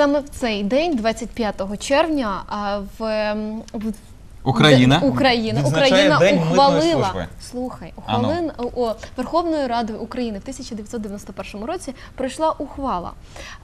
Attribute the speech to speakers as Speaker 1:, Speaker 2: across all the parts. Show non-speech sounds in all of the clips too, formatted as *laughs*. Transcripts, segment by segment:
Speaker 1: Саме в цей день, 25 червня, в
Speaker 2: Україна
Speaker 1: Де- Україна.
Speaker 2: відзначає
Speaker 1: Україна
Speaker 2: День митної
Speaker 1: ухвалила
Speaker 2: служби.
Speaker 1: слухай,
Speaker 2: А ну.
Speaker 1: ухвалин о, Верховною Радою України в 1991 році прийшла ухвала.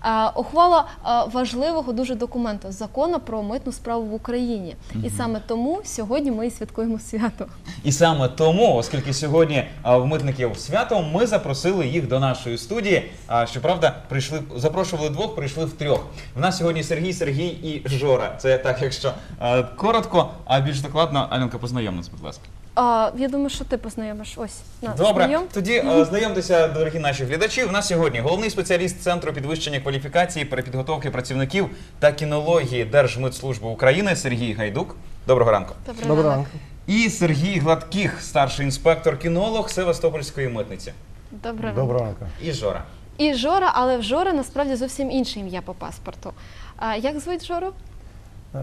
Speaker 1: А, ухвала а, важливого дуже документу закону про митну справу в Україні. І саме тому сьогодні ми і святкуємо свято.
Speaker 2: І саме тому, оскільки сьогодні а, в митників свято, ми запросили їх до нашої студії. А щоправда, прийшли запрошували двох, прийшли в трьох. В нас сьогодні Сергій, Сергій і Жора. Це так, якщо а, коротко, а більш докладно, Аленка, познайомилась, будь ласка.
Speaker 1: А, я думаю, що ти познайомиш. Ось на
Speaker 2: Добре,
Speaker 1: знайом.
Speaker 2: тоді е, знайомтеся, дорогі наші глядачі. У нас сьогодні головний спеціаліст Центру підвищення кваліфікації, перепідготовки працівників та кінології Держмитслужби України Сергій Гайдук. Доброго ранку.
Speaker 1: Доброго
Speaker 3: Доброго
Speaker 1: ранку.
Speaker 3: ранку.
Speaker 2: І Сергій Гладких, старший інспектор кінолог Севастопольської митниці.
Speaker 1: Доброго ранку.
Speaker 3: Доброго ранку.
Speaker 2: І Жора.
Speaker 1: І Жора, але в Жора насправді зовсім інше ім'я по паспорту. А, як звуть Жору?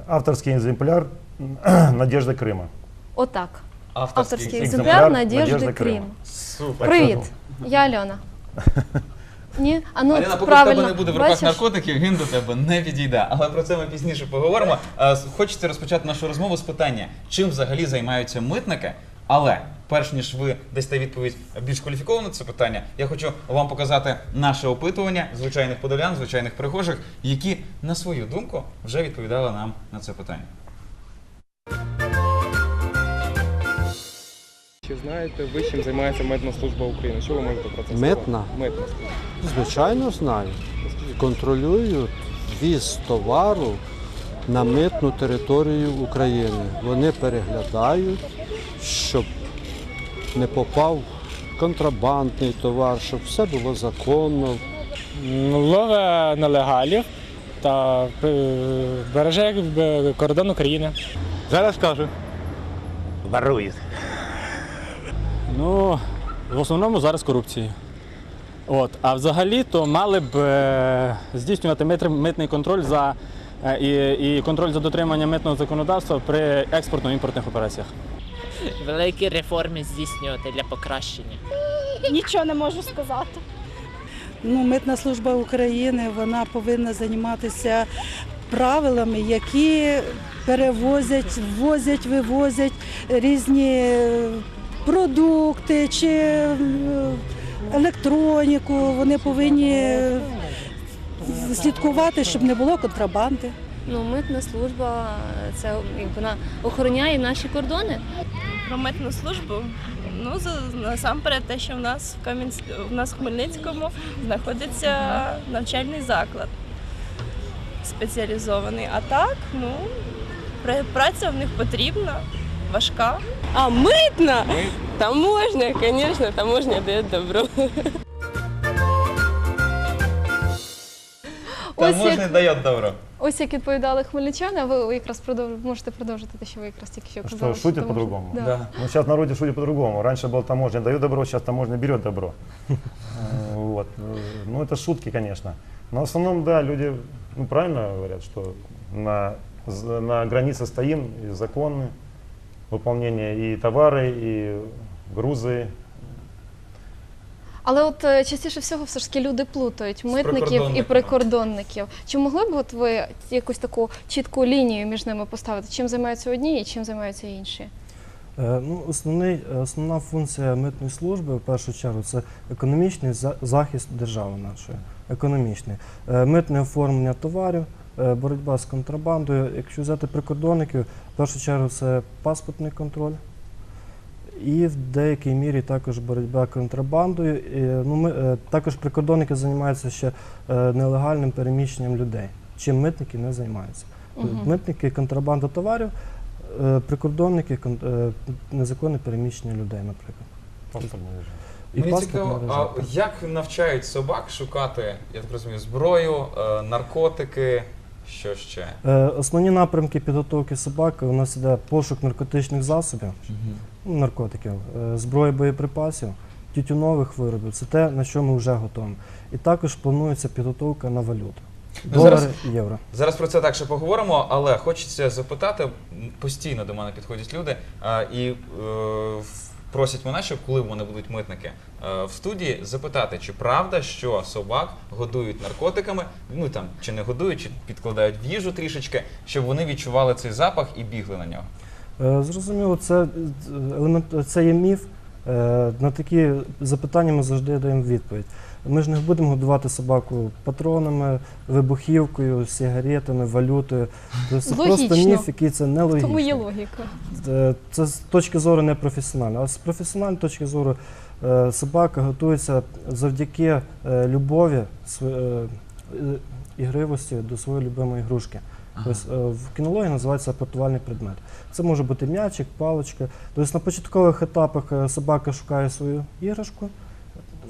Speaker 3: Авторский экземпляр *clears throat* Надежда Крыма.
Speaker 1: Отак.
Speaker 2: Авторський,
Speaker 1: Авторський
Speaker 3: екземпляр
Speaker 1: екземпляр Надежди
Speaker 3: Надежди
Speaker 1: Крим.
Speaker 3: Крим.
Speaker 2: Супер.
Speaker 1: Привіт, я Альона. *laughs* Ні? А ну,
Speaker 2: Аліна, поки в тебе не буде в руках
Speaker 1: Бачиш?
Speaker 2: наркотиків, він до тебе не підійде. Але про це ми пізніше поговоримо. Е, с- Хочеться розпочати нашу розмову з питання, чим взагалі займаються митники. Але перш ніж ви дасте відповідь більш кваліфіковано на це питання, я хочу вам показати наше опитування звичайних подолян, звичайних перехожих, які на свою думку вже відповідали нам на це питання.
Speaker 4: Чи знаєте ви, чим займається митна служба України? Що ви можете про це сказати?
Speaker 5: Митна?
Speaker 4: Митна служба.
Speaker 5: Звичайно, знаю. Контролюють віз товару на митну територію України. Вони переглядають, щоб не попав контрабандний товар, щоб все було законно.
Speaker 6: лове нелегалів та е, береже е, кордон України.
Speaker 7: Зараз кажу. Ворують.
Speaker 6: Ну, в основному зараз корупції. От, а взагалі то мали б е, здійснювати митний контроль за е, і, і контроль за дотриманням митного законодавства при експортно-імпортних операціях.
Speaker 8: великі реформи здійснювати для покращення.
Speaker 9: Нічого не можу сказати.
Speaker 10: Ну, митна служба України вона повинна займатися правилами, які перевозять, ввозять, вивозять різні е, продукти чи електроніку. Вони повинні слідкувати, щоб не було контрабанди.
Speaker 11: Ну, митна служба це як вона охороняє наші кордони.
Speaker 9: Про митну службу. Ну, насамперед, те, що в нас в Кам'янсь... в нас в Хмельницькому знаходиться навчальний заклад спеціалізований. А так, ну, праця в них потрібна, важка.
Speaker 11: А митна? Таможня, звісно, таможня дає добро.
Speaker 2: Та
Speaker 1: Ось
Speaker 2: можна
Speaker 1: як,
Speaker 2: дає добро.
Speaker 1: ось як відповідали хмельничани, а ви якраз продовж, можете продовжити те, що ви якраз тільки що
Speaker 3: Что,
Speaker 1: казали.
Speaker 3: шутят
Speaker 1: таможня-
Speaker 3: по-другому?
Speaker 1: Да.
Speaker 2: Да.
Speaker 3: Ну, сейчас в народе шутит по-другому. Раньше был таможня дает добро, сейчас таможня берет добро. *laughs* Э, Вот. Э, Ну, это шутки, конечно. Но в основном, да, люди ну, правильно говорят, что на, з- на границе стоим, и законы, выполнение и товары, и грузы.
Speaker 1: Але от е, частіше всього все ж таки люди плутають митників і
Speaker 2: прикордонниками.
Speaker 1: прикордонників. Чи могли б от ви якусь таку чітку лінію між ними поставити? Чим займаються одні і чим займаються інші?
Speaker 12: Е, Ну, основний, основна функція митної служби в першу чергу це економічний за- захист держави нашої. Економічний. Е, Митне оформлення товарів, е, боротьба з контрабандою. Якщо взяти прикордонників, в першу чергу це паспортний контроль. І в деякій мірі також боротьба з контрабандою. І, ну, ми, е, також прикордонники займаються ще е, нелегальним переміщенням людей, чим митники не займаються.
Speaker 1: Мгм.
Speaker 12: Митники контрабанда товарів, е, прикордонники кон- е, незаконне переміщення людей, наприклад.
Speaker 3: Режим.
Speaker 12: І
Speaker 2: Мені цікаво, а як навчають собак шукати, я так розумію, зброю, е, наркотики, що ще?
Speaker 12: Е, Основні напрямки підготовки собак у нас іде пошук наркотичних засобів, ну, наркотиків, е, зброї боєприпасів, тютюнових виробів. Це те, на що ми вже готові. І також планується підготовка на валюту.
Speaker 2: Ну, зараз-
Speaker 12: Долари євро.
Speaker 2: Зараз про це так ще поговоримо, але хочеться запитати, постійно до мене підходять люди, а, і е, в- просять мене, щоб коли вони будуть митники е, в студії, запитати, чи правда, що собак годують наркотиками, ну там чи не годують, чи підкладають в їжу трішечки, щоб вони відчували цей запах і бігли на нього.
Speaker 12: Е, Зрозуміло, це, е, елемент, це є міф. Е, На такі запитання ми завжди даємо відповідь. Ми ж не будемо годувати собаку патронами, вибухівкою, сигаретами, валютою. Це просто міф, який це
Speaker 1: Тому є логіка.
Speaker 12: Е, Це з точки зору непрофесіональної. А з професіональної точки зору е, собака готується завдяки любові, ігривості до своєї любимої ігрушки. Тобто, е, в кінології називається апортувальний предмет. Це може бути м'ячик, паличка. Тобто на початкових етапах е, собака шукає свою іграшку.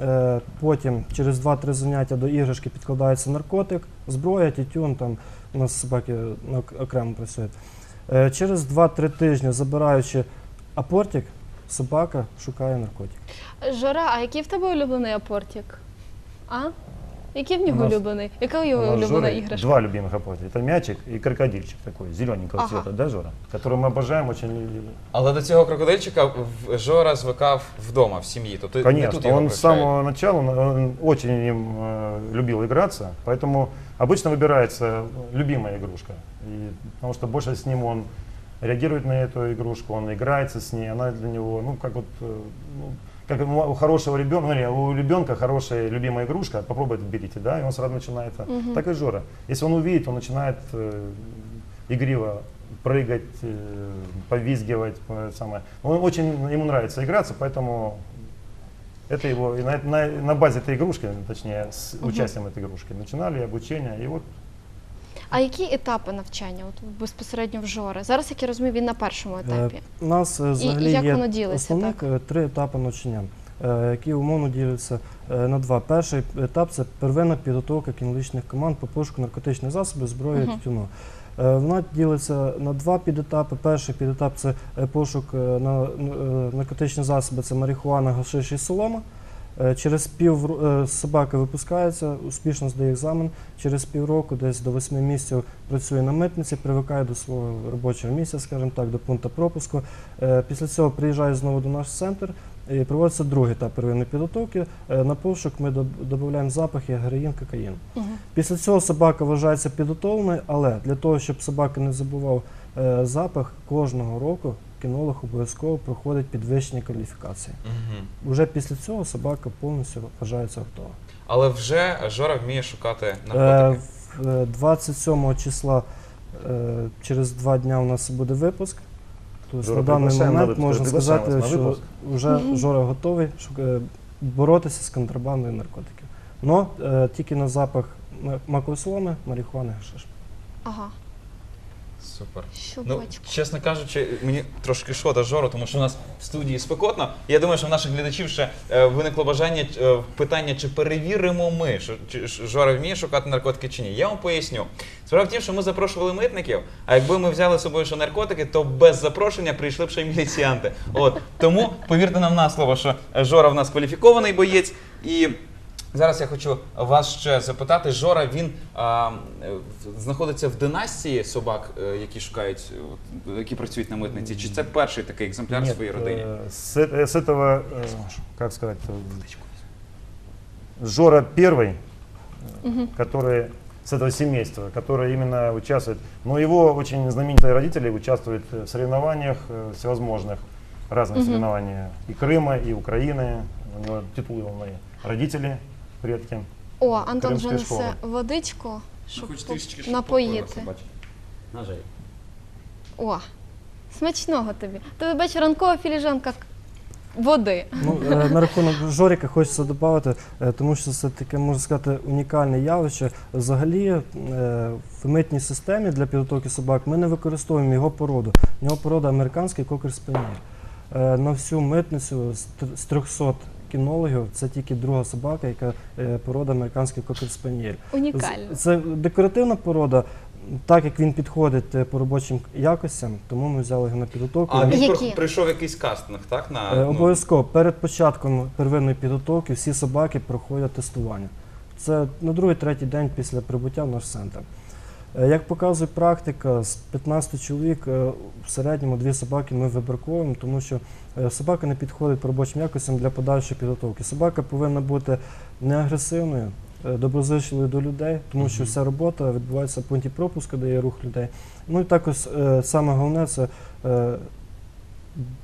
Speaker 12: Е, Потім через 2-3 заняття до іграшки підкладається наркотик, зброя, тютюн, там у нас собаки окремо працюють. Е, Через 2-3 тижні, забираючи апортик, собака шукає наркотик.
Speaker 1: Жора, а який в тебе улюблений апортик? А? Який в
Speaker 3: У
Speaker 1: нього
Speaker 3: нас-
Speaker 1: улюблений? Яка
Speaker 3: У
Speaker 1: його
Speaker 3: нас с
Speaker 1: улюблена
Speaker 3: Жорой
Speaker 1: іграшка?
Speaker 3: Два любимых апорта. Это мячик и крокодильчик такой, зелененького
Speaker 1: Ага.
Speaker 3: цвета, да, Жора? Который мы обожаем очень.
Speaker 2: Але до цього крокодильчика в- Жора звикав вдома, в сім'ї. Тобто не
Speaker 3: Конечно,
Speaker 2: тут його
Speaker 3: он с
Speaker 2: привчають.
Speaker 3: самого начала он, он очень им э, любил играться, поэтому обычно выбирается любимая игрушка. И, потому что больше с ним он реагирует на эту игрушку, он играется с ней, она для него, ну, как вот, э, ну, как у хорошего ребенка, ну, не, у ребенка хорошая любимая игрушка, попробуйте, берите, да, и он сразу начинает.
Speaker 1: Мгм.
Speaker 3: Так и Жора. Если он увидит, он начинает э, игриво прыгать, э, повизгивать, э, самое. Он очень ему нравится играться, поэтому это его и на, на, на базе этой игрушки, точнее, с
Speaker 1: Мгм.
Speaker 3: участием этой игрушки начинали обучение, и вот
Speaker 1: А які етапи навчання от безпосередньо в Жори? Зараз, як я розумію, він на першому етапі.
Speaker 12: Е, У нас е, взагалі
Speaker 1: як
Speaker 12: є
Speaker 1: воно ділиться,
Speaker 12: основних
Speaker 1: так?
Speaker 12: е, три етапи навчання, які умовно діляться на два. Перший етап це первинна підготовка кінологічних команд по пошуку наркотичних засобів, зброї
Speaker 1: Мгм.
Speaker 12: тютюну. Вона ділиться на два підетапи. Перший підетап це пошук на наркотичні засоби, це марихуана, гашиш і солома. Е, Через пів е, собака випускається, успішно здає екзамен. Через півроку, десь до восьми місяців працює на митниці, привикає до свого робочого місця, скажімо так, до пункту пропуску. Е, Після цього приїжджає знову до наш центр і проводиться другий етап первинної підготовки. На пошук ми додаємо запахи героїн, кокаїн. Після цього собака вважається підготовленою, але для того, щоб собака не забував запах, кожного року кінолог обов'язково проходить підвищення кваліфікації.
Speaker 2: Мгм.
Speaker 12: Уже після цього собака повністю вважається готова.
Speaker 2: Але вже Жора вміє шукати
Speaker 12: Е,
Speaker 2: наркотики.
Speaker 12: е, 27 числа е, через два дня у нас буде випуск. Тобто
Speaker 3: Жора,
Speaker 12: на даний
Speaker 3: приглашаємо,
Speaker 12: момент можна
Speaker 3: приглашаємо
Speaker 12: сказати,
Speaker 3: вас на
Speaker 12: що
Speaker 3: випуск.
Speaker 12: вже Жора готовий шук- е, боротися з контрабандою наркотиків. Но е, тільки на запах м- макової соломи, марихуани, гашиш.
Speaker 1: Ага.
Speaker 2: Супер. Ну,
Speaker 1: батько?
Speaker 2: чесно кажучи, мені трошки шкода Жору, тому що у нас в студії спекотно. Я думаю, що в наших глядачів ще е, виникло бажання е, питання, чи перевіримо ми, що чи Ж- Жора вміє шукати наркотики чи ні. Я вам поясню. Справа в тім, що ми запрошували митників, а якби ми взяли з собою ще наркотики, то без запрошення прийшли б ще й міліціянти. От тому повірте нам на слово, що Жора в нас кваліфікований боєць і. Зараз я хочу вас ще запитати. Жора він а, е, в- знаходиться в династії собак, е, які шукають, е, от, які працюють на митниці. Чи це перший такий екземпляр в
Speaker 3: Нет,
Speaker 2: своїй родині?
Speaker 3: э, с, э- с этого, э, как сказать, э, Жора первый,
Speaker 1: Мгм.
Speaker 3: который с этого семейства, который именно участвует. Но его очень знаменитые родители участвуют в соревнованиях э, всевозможных, разных
Speaker 1: Мгм.
Speaker 3: соревнований и Крыма, и Украины. У него титулованные родители, предки.
Speaker 1: О, Антон вже
Speaker 3: Кримської
Speaker 1: несе водичку, щоб
Speaker 2: Хоч трішечки, щоб
Speaker 1: напоїти.
Speaker 2: попоїлася, бач.
Speaker 1: О, смачного тобі. Тобі бачиш, ранкова філіжанка к- води.
Speaker 12: Ну, е, *laughs* на рахунок Жоріка хочеться додати, е, тому що це таке, можна сказати, унікальне явище. Взагалі, е, в митній системі для підготовки собак ми не використовуємо його породу. У нього порода американський кокер спаніель. Е, На всю митницю з тр- з 300 кінологів це тільки друга собака, яка е, порода американський кокер спаніель.
Speaker 1: Унікально.
Speaker 12: Це декоративна порода. Так як він підходить е, по робочим якостям, тому ми взяли його на підготовку.
Speaker 2: А він
Speaker 1: Які?
Speaker 2: прийшов якийсь кастинг, так? На,
Speaker 12: Е,
Speaker 2: ну,
Speaker 12: Обов'язково перед початком первинної підготовки всі собаки проходять тестування. Це на другий, третій день після прибуття в наш центр. Е, Як показує практика, з 15 чоловік е, в середньому дві собаки ми вибраковуємо, тому що е, собака не підходить по робочим якостям для подальшої підготовки. Собака повинна бути не агресивною, доброзичливою до людей, тому що вся робота відбувається в пункті пропуску, де є рух людей. Ну і також саме головне це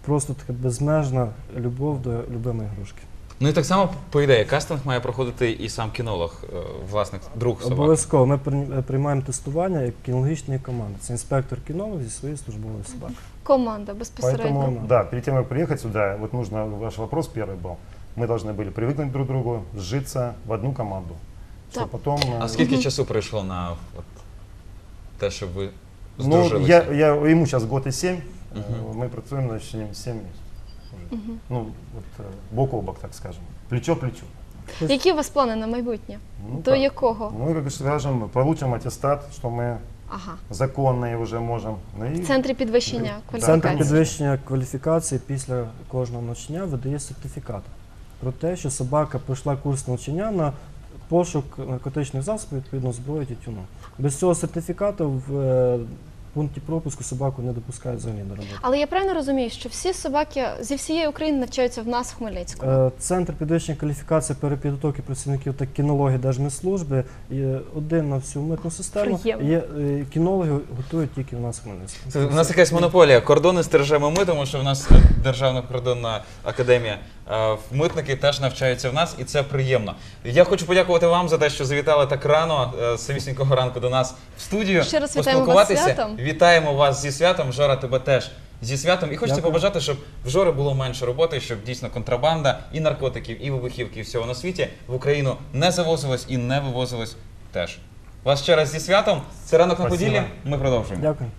Speaker 12: просто така безмежна любов до любимої ігрушки.
Speaker 2: Ну і так само, по ідеї, кастинг має проходити і сам кінолог, е, власник, друг собаки.
Speaker 12: Обов'язково ми прийм- приймаємо тестування як кінологічної команди. Це інспектор кінолог зі своєю службовою собакою.
Speaker 1: Команда безпосередньо.
Speaker 3: Поэтому, да, перед тем, как приехать сюда, вот нужно, ваш вопрос первый был, мы должны были привыкнуть друг к другу, сжиться в одну команду. Что
Speaker 1: Так.
Speaker 3: потом... э,
Speaker 2: А скільки часу пройшло на от, те, щоб ви
Speaker 3: Ну,
Speaker 2: здружилися?
Speaker 3: я, я, ему сейчас год и семь,
Speaker 2: Мгм.
Speaker 3: э, мы працуем на 7 месяцев. уже. Ну, вот э, бок о бок, так скажем. Плечо к плечу.
Speaker 1: Які у вас плани на майбутнє?
Speaker 3: Ну,
Speaker 1: До
Speaker 3: так.
Speaker 1: якого?
Speaker 3: Ну, и, как скажем, получим аттестат, что мы
Speaker 1: Ага.
Speaker 3: законные уже можем. Ну, и
Speaker 1: В центрі підвищення
Speaker 3: Да.
Speaker 12: Центр
Speaker 1: кваліфікації.
Speaker 12: підвищення кваліфікації після кожного навчання видає сертифікат про те, що собака пройшла курс навчання на пошук наркотичних засобів, відповідно зброї тютюну. Без цього сертифікату в е, пункті пропуску собаку не допускають взагалі до роботи.
Speaker 1: Але я правильно розумію, що всі собаки зі всієї України навчаються в нас в Хмельницькому.
Speaker 12: Е, Центр підвищення кваліфікації перепідготовки працівників та кінології Держмитслужби є один на всю митну систему.
Speaker 1: Приємно.
Speaker 12: Є е, кінологи готують тільки в нас в Хмельницькому.
Speaker 2: Це, у нас якась монополія. Кордони стережемо ми, тому що в нас е, Державна прикордонна академія. Е, Митники теж навчаються в нас, і це приємно. Я хочу подякувати вам за те, що завітали так рано, е, з самісінького ранку до нас в студію.
Speaker 1: Ще раз вітаємо вас
Speaker 2: поспілкуватися.
Speaker 1: святом.
Speaker 2: Вітаємо вас зі святом. Жора, тебе теж зі святом. І хочеться
Speaker 12: Дякую.
Speaker 2: побажати, щоб в Жори було менше роботи, щоб дійсно контрабанда і наркотиків, і вибухівки, і всього на світі в Україну не завозилось і не вивозилось теж. Вас ще раз зі святом. Це ранок на
Speaker 3: Спасибо.
Speaker 2: поділі. Ми продовжуємо.
Speaker 12: Дякую.